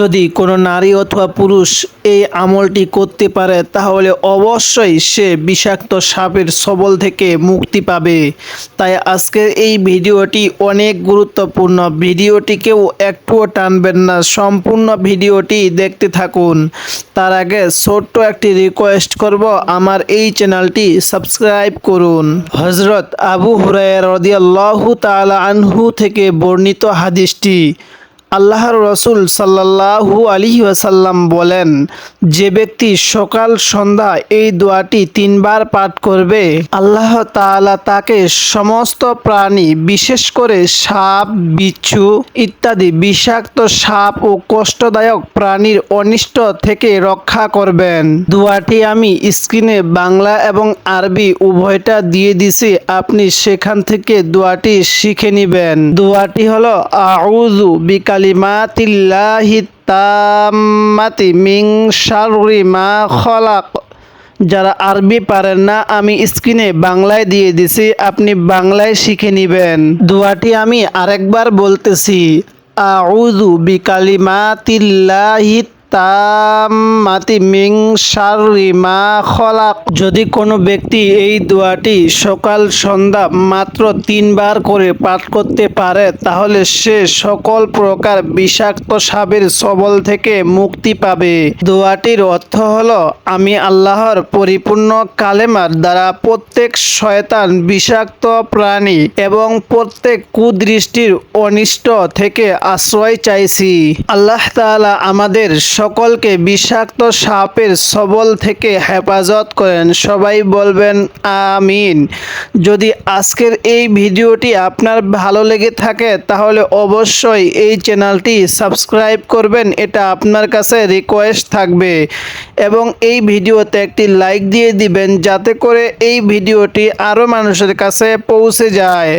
যদি কোনো নারী অথবা পুরুষ এই আমলটি করতে পারে, তাহলে অবশ্যই সে বিষাক্ত সাপের সবল থেকে মুক্তি পাবে। তাই আজকের এই ভিডিওটি অনেক গুরুত্বপূর্ণ। ভিডিওটিকেও একটুও টানবেন না, সম্পূর্ণ ভিডিওটি দেখতে থাকুন। তার আগে ছোট্ট একটি রিকোয়েস্ট করব, আমার এই চ্যানেলটি সাবস্ক্রাইব করুন। হজরত আবু হুরায় রদিয়াল্লাহু তাআলা আনহু থেকে বর্ণিত হাদিসটি। আল্লাহর রসুল সাল্লাল্লাহু আলাইহি ওয়াসাল্লাম বলেন, যে ব্যক্তি সকাল, সন্ধ্যা এই দোয়াটি তিনবার পাঠ করবে, আল্লাহ তাআলা তাকে সমস্ত প্রাণী, বিশেষ করে সাপ, বিচ্ছু ইত্যাদি বিষাক্ত সাপ ও কষ্টদায়ক প্রাণীর অনিষ্ট থেকে রক্ষা করবেন। দোয়াটি আমি স্ক্রিনে বাংলা এবং আরবি উভয়টা দিয়ে দিছি, আপনি সেখান থেকে দোয়াটি শিখে নেবেন। দোয়াটি হলো, আউযু বিকালিমাতিল্লাহি তাম্মাতি মিং শাররি মা খলাক। যারা আরবি পারেন না, আমি স্ক্রিনে বাংলায় দিয়ে দিছি, আপনি বাংলায় শিখে নেবেন। দোয়াটি আমি আরেকবার বলতেছি, আউযু বিকালিমাতিল্লাহি তাম্মাতি মিং শাররি মা খলাক। যদি কোনো ব্যক্তি এই দোয়াটি সকাল সন্ধ্যা মাত্র তিনবার করে পাঠ করতে পারে, তাহলে সে সকল প্রকার বিষাক্ত সাপের সবল থেকে মুক্তি পাবে। দোয়াটির অর্থ হল, আমি আল্লাহর পরিপূর্ণ কালেমার দ্বারা প্রত্যেক শয়তান বিষাক্ত প্রাণী এবং প্রত্যেক কুদৃষ্টির অনিষ্ট থেকে আশ্রয় চাইছি। আল্লাহ তাআলা আমাদের সকলকে বিষাক্ত সাপের সবল থেকে হেফাজত করেন। সবাই বলবেন, আমিন। যদি আজকের এই ভিডিওটি আপনার ভালো লেগে থাকে, তাহলে অবশ্যই এই চ্যানেলটি সাবস্ক্রাইব করবেন, এটা আপনার কাছে রিকোয়েস্ট থাকবে। এবং এই ভিডিওতে একটি লাইক দিয়ে দিবেন, যাতে করে এই ভিডিওটি আরও মানুষের কাছে পৌঁছে যায়।